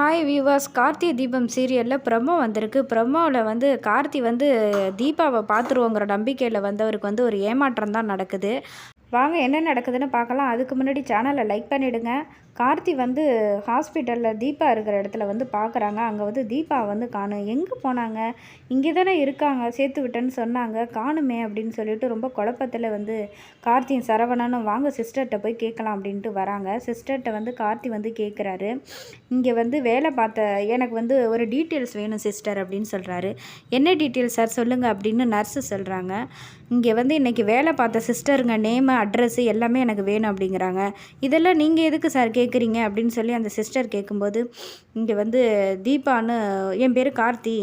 Hi viewers Karthigai Deepam சீரியலில் promo வந்திருக்கு. ப்ரமோவில் வந்து கார்த்தி வந்து தீபாவை பார்த்துருவோங்கிற நம்பிக்கையில் வந்தவருக்கு வந்து ஒரு ஏமாற்றம் தான் நடக்குது. வாங்க என்ன நடக்குதுன்னு பார்க்கலாம். அதுக்கு முன்னாடி சேனலை லைக் பண்ணிவிடுங்க கார்த்தி வந்து ஹாஸ்பிட்டலில் தீபா இருக்கிற இடத்துல வந்து பார்க்குறாங்க. அங்கே வந்து தீபா வந்து காணும் எங்கே போனாங்க? இங்கே தானே இருக்காங்க சேர்த்து விட்டேன்னு சொன்னாங்க. காணுமே அப்படின்னு சொல்லிட்டு ரொம்ப குழப்பத்தில் வந்து கார்த்தியும் சரவணனும் வாங்க சிஸ்டர்கிட்ட போய் கேட்கலாம் அப்படின்ட்டு வராங்க. சிஸ்டர்கிட்ட வந்து கார்த்தி வந்து கேட்குறாரு. இங்கே வந்து வேலை பார்த்த எனக்கு வந்து ஒரு டீட்டெயில்ஸ் வேணும் சிஸ்டர் அப்படின்னு சொல்கிறாரு என்ன டீட்டெயில்ஸ் சார் சொல்லுங்கள் அப்படின்னு நர்ஸு சொல்கிறாங்க இங்கே வந்து இன்றைக்கி வேலை பார்த்த சிஸ்டருங்க நேமு அட்ரஸ்ஸு எல்லாமே எனக்கு வேணும் அப்படிங்கிறாங்க. இதெல்லாம் நீங்கள் எதுக்கு சார் கேட்குறீங்க அப்படின்னு சொல்லி அந்த சிஸ்டர் கேட்கும்போது இங்கே வந்து தீபான்னு என் பேர் கார்த்தி.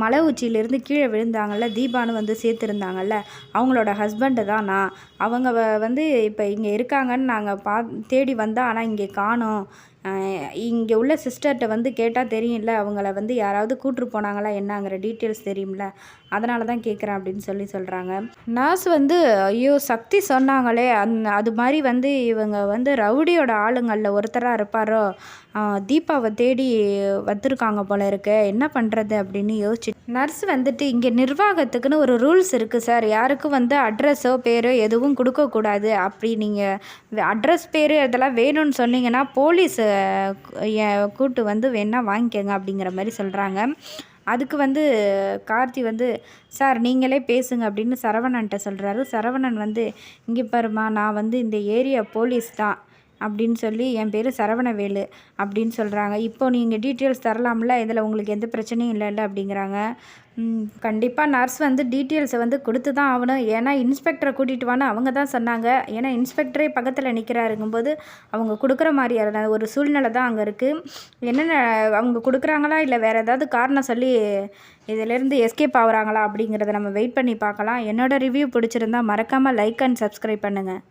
மலை உச்சியிலேருந்து கீழே விழுந்தாங்கள்ல தீபானு வந்து சேர்த்துருந்தாங்கல்ல அவங்களோட ஹஸ்பண்டு தான் நான். அவங்க வந்து இப்போ இங்கே இருக்காங்கன்னு நாங்கள் பா தேடி வந்தால் ஆனால் இங்கே காணோம். இங்கே உள்ள சிஸ்டர்கிட்ட வந்து கேட்டால் தெரியும்ல அவங்கள வந்து யாராவது கூட்டு போனாங்களா என்னங்கிற டீட்டெயில்ஸ் தெரியும்ல. அதனால தான் கேட்குறேன் அப்படின்னு சொல்லி சொல்கிறாங்க நர்ஸ் வந்து ஐயோ சக்தி சொன்னாங்களே. அந் அது மாதிரி வந்து இவங்க வந்து ரவுடியோட ஆளுங்களில் ஒருத்தராக இருப்பாரோ? தீபாவை தேடி வந்திருக்காங்க போல இருக்கு. என்ன பண்ணுறது அப்படின்னு யோசிச்சு. நர்ஸ் வந்துட்டு இங்கே நிர்வாகத்துக்குன்னு ஒரு ரூல்ஸ் இருக்குது சார். யாருக்கும் வந்து அட்ரஸோ பேரோ எதுவும் கொடுக்கக்கூடாது. அப்படி நீங்கள் அட்ரஸ் பேர் இதெல்லாம் வேணும்னு சொன்னீங்கன்னா போலீஸ் கூட்டு வந்து வேணால் வாங்கிக்கோங்க அப்படிங்கிற மாதிரி சொல்கிறாங்க அதுக்கு வந்து கார்த்தி வந்து சார் நீங்களே பேசுங்க அப்படின்னு சரவணன்ட்ட சொல்கிறாரு சரவணன் வந்து இங்கே பாருமா நான் வந்து இந்த ஏரியா போலீஸ் தான். அப்படின்னு சொல்லி என் பேர் சரவணவேலு அப்படின்னு சொல்கிறாங்க இப்போ நீங்கள் டீட்டெயில்ஸ் தரலாம்ல இதில் உங்களுக்கு எந்த பிரச்சனையும் இல்லைல்ல அப்படிங்கிறாங்க. கண்டிப்பாக நர்ஸ் வந்து டீட்டெயில்ஸை வந்து கொடுத்து தான் ஆகணும். ஏன்னா இன்ஸ்பெக்டரை கூட்டிகிட்டு வான்னு அவங்க தான் சொன்னாங்க. ஏன்னா இன்ஸ்பெக்டரே பக்கத்தில் நிற்கிறாருங்கும்போது அவங்க கொடுக்குற மாதிரியான ஒரு சூழ்நிலை தான் அங்கே இருக்குது என்னென்ன அவங்க கொடுக்குறாங்களா இல்லை வேறு ஏதாவது காரணம் சொல்லி இதிலேருந்து எஸ்கேப் ஆகுறாங்களா அப்படிங்கிறத நம்ம வெயிட் பண்ணி பார்க்கலாம். என்னோடய ரிவ்யூ பிடிச்சிருந்தா மறக்காமல் லைக் அண்ட் சப்ஸ்கிரைப் பண்ணுங்கள்